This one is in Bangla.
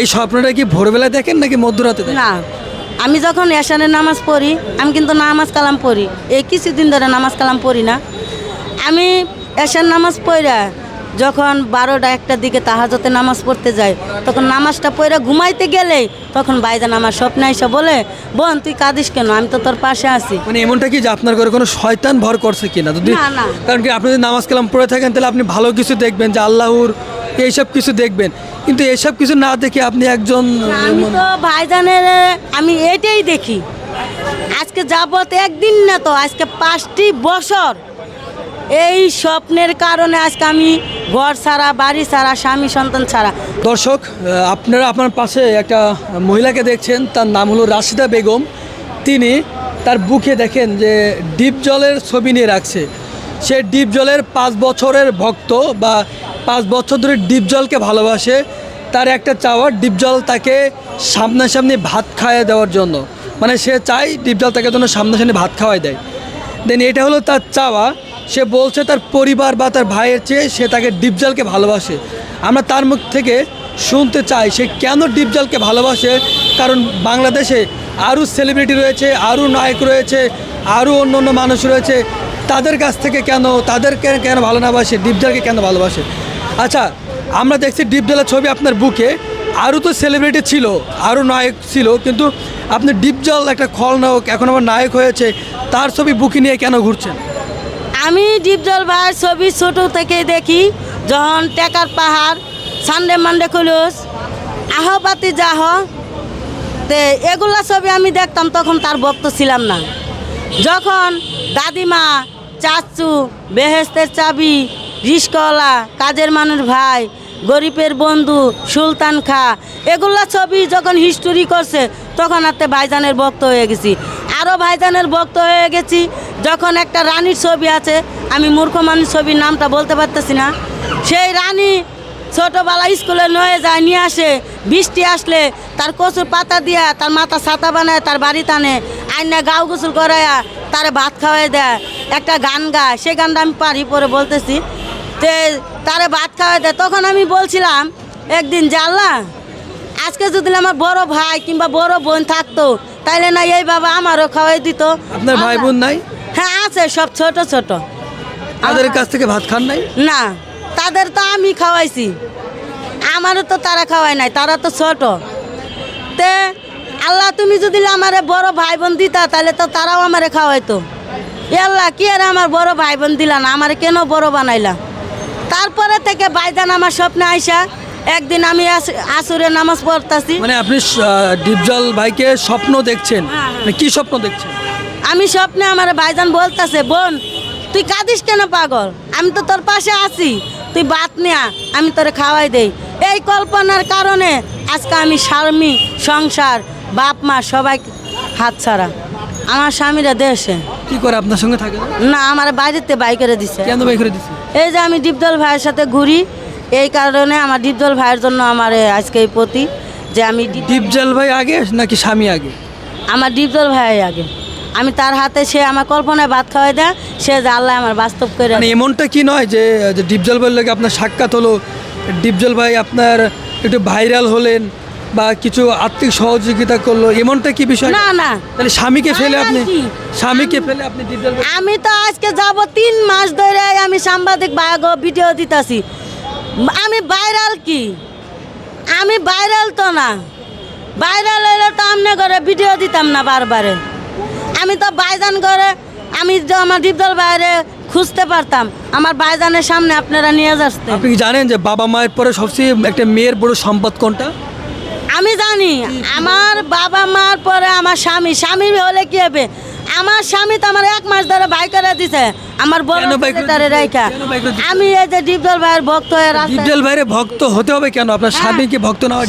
এই স্বপ্নটা কি ভোরবেলা দেখেন নাকি মধ্যরাতে না আমি যখন এশানের নামাজ পড়ি আমি কিন্তু নামাজ কালাম পড়ি। এই কিছুদিন ধরে নামাজ কালাম পড়ি না। আমি এশার নামাজ পড়া যখন বারোটা একটার দিকে তাহাজতে নামাজ পড়তে যাই তখন নামাজটা পড়ে ঘুমাইতে গেলে তখন বাইজান আমার স্বপ্নে এসে বলে বোন তুই কাঁদিস কেন? আমি তো তোর পাশে আছি। মানে এমনটা কি যে আপনার ঘরে কোনো শয়তান ভর করছে কিনা? যদি। কারণ কি আপনি যদি নামাজ কালাম পড়ে থাকেন তাহলে আপনি ভালো কিছু দেখবেন যে আল্লাহর এইসব কিছু দেখবেন। কিন্তু এসব কিছু না দেখে আপনি একজন আমি তো ভাইজানের আমি এটাই দেখি। আজকে যাবত একদিন না তো আজকে পাঁচটি বছর এই স্বপ্নের কারণে আজকে আমি ঘর ছাড়া বাড়ি ছাড়া স্বামী সন্তান ছাড়া। দর্শক আপনারা আপনার পাশে একটা মহিলাকে দেখছেন তার নাম হলো রাশিদা বেগম। তিনি তার বুকে দেখেন যে ডিপ জলের ছবি নিয়ে রাখছে। সে ডিপ জলের পাঁচ বছরের ভক্ত বা পাঁচ বছর ধরে ডিপ জলকে ভালোবাসে, তার একটা চাওয়ার ডিপ জল তাকে সামনাসামনি ভাত খাইয়ে দেওয়ার জন্য। মানে সে চায় ডিপ জল তাকে জন্য সামনাসামনি ভাত খাওয়াই দেয়। দেন এটা হলো তার চাওয়া, সে বলছে তার পরিবার বা তার ভাইয়ের চেয়ে সে তাকে ডিপজলকে ভালোবাসে। আমরা তার মুখ থেকে শুনতে চাই সে কেন ডিপজলকে ভালোবাসে, কারণ বাংলাদেশে আরও সেলিব্রিটি রয়েছে, আরও নায়ক রয়েছে, আরও অন্য অন্য মানুষ রয়েছে। তাদের কাছ থেকে কেন, তাদেরকে কেন ভালো না বাসে ডিপজলকে কেন ভালোবাসে? আচ্ছা আমরা দেখছি ডিপজলের ছবি আপনার বুকে। আরও তো সেলিব্রিটি ছিল, আরও নায়ক ছিল, কিন্তু আপনি ডিপজল একটা খলনায়ক, এখন আবার নায়ক হয়েছে, তার ছবি বুকে নিয়ে কেন ঘুরছেন? আমি ডিপজল ভাইয়ের ছবি ছোট থেকে দেখি, যখন টেকার পাহাড়, সানডে মানডে খুলুস আহবাতি যাহ, তে এগুলা ছবি আমি দেখতাম, তখন তার ভক্ত ছিলাম না। যখন দাদিমা, চাচু, বেহেস্তের চাবি রিস্কওয়ালা কাজের মানুষ ভাই, গরিবের বন্ধু, সুলতান খা, এগুলা ছবি যখন হিস্টোরি করছে, তখন হাতে ভাইজানের ভক্ত হয়ে গেছি। আরও ভাইজানের ভক্ত হয়ে গেছি, যখন একটা রানীর ছবি আছে, আমি মূর্খ মানুষ ছবির নামটা বলতে পারতেছি না। সেই রানী ছোটবেলা স্কুলে নয়ে যায়, নিয়ে আসে, বৃষ্টি আসলে, তার কচুর পাতা দিয়া তার মাথা ছাতা বানায়, তার বাড়ি টানে, আইনা গাও গোসল করায়া, তারে ভাত খাওয়াই দেয়, একটা গান গায়, সে গানটা আমি পারি পরে বলতেছি। তে তারে ভাত খাওয়াই দেয় তখন আমি বলছিলাম একদিন আল্লাহ আজকে যদি আমার বড় ভাই কিংবা বড় বোন থাকতো তাইলে না এই বাবা আমারও খাওয়াই দিত। আপনার ভাই বোন নাই? হ্যাঁ আছে সব ছোট ছোট। তাদের কাছ থেকে ভাত খান নাই? না তাদের তো আমি খাওয়াইছি। আমারও তো তারা খাওয়াই নাই তারা তো ছোট। তে আল্লাহ তুমি যদি আমারে বড় ভাই বোন দিতা তাহলে তো তারাও আমারে খাওয়াইতো। এ আল্লাহ কি আর আমার বড় ভাই বোন দিলা না আমারে কেন বড় বানাইলা? তারপরে থেকে বাইদান আমার স্বপ্নে আইসা একদিন আমি আস- আসুরে নামাজ পড়তাছি। মানে আপনি ডিপজল ভাইকে স্বপ্ন দেখছেন? মানে কি স্বপ্ন দেখছেন? আমি স্বপ্নে আমার ভাইজান বলতেছে বোন তুই কাঁদিস কেন পাগল? আমি তো তোর পাশে আছি। তুই বাত নেয়া আমি তোরে খাওয়াই দেই। এই কল্পনার কারণে আজকে আমি স্বামী সংসার বাপ মা সবাই হাত ছাড়া। আমার স্বামীরা দেশে। কি করে আপনার সঙ্গে থাকে? না? আমার বাড়িতে বাই করে দিছে। কেন ভাই করে দিচ্ছে এই যে আমি ডিপদল ভাইয়ের সাথে ঘুরি এই কারণে আমার ডিপদল ভাইয়ের জন্য আমার আজকে এই প্রতি যে আমি ডিপ- ডিপজল ভাই আগে নাকি স্বামী আগে? আমার ডিপদল ভাই আগে। আমি তার হাতে সে আমার কল্পনায় ভাত খাওয়াই দেয় সে যে আল্লাহ আমার বাস্তব করে মানে এমনটা কি নয় যে যে ডিপজল ভাইয়ের লোক আপনার সাক্ষাৎ হলো? ডিপজল ভাই আপনার একটু ভাইরাল হলেন বা কিছু আর্থিক সহযোগিতা করল এমনটা কি বিষয়? না না। তাহলে স্বামীকে ফেলে আপনি? স্বামীকে ফেলে আপনি আমি তো আজকে যাব তিন মাস ধরে আমি সাংবাদিক বাগ ভিডিও দিতাছি। আমি ভাইরাল কি? আমি ভাইরাল তো না। ভাইরাল হলে তো আমনে করে ভিডিও দিতাম না বারবারে। আমি তো বাইজান করে আমি আমার ডিপদল বাইরে খুঁজতে পারতাম। আমার বাইজানের সামনে আপনারা নিয়ে যাচ্ছেন আপনি জানেন যে বাবা মায়ের পরে সবচেয়ে একটা মেয়ের বড় সম্পদ কোনটা? আমি জানি আমার বাবা মার পরে আমার স্বামী স্বামী হলে কি হবে? আমার স্বামী তো আমার এক মাস ধরে ভাই করে দিছে আমার বড় দিছে? আমি এই যে ডিপদল ভাইয়ের ভক্ত হয়ে ডিপজল ভাইয়ের ভক্ত হতে হবে কেন? আপনার স্বামী কি ভক্ত না হয়?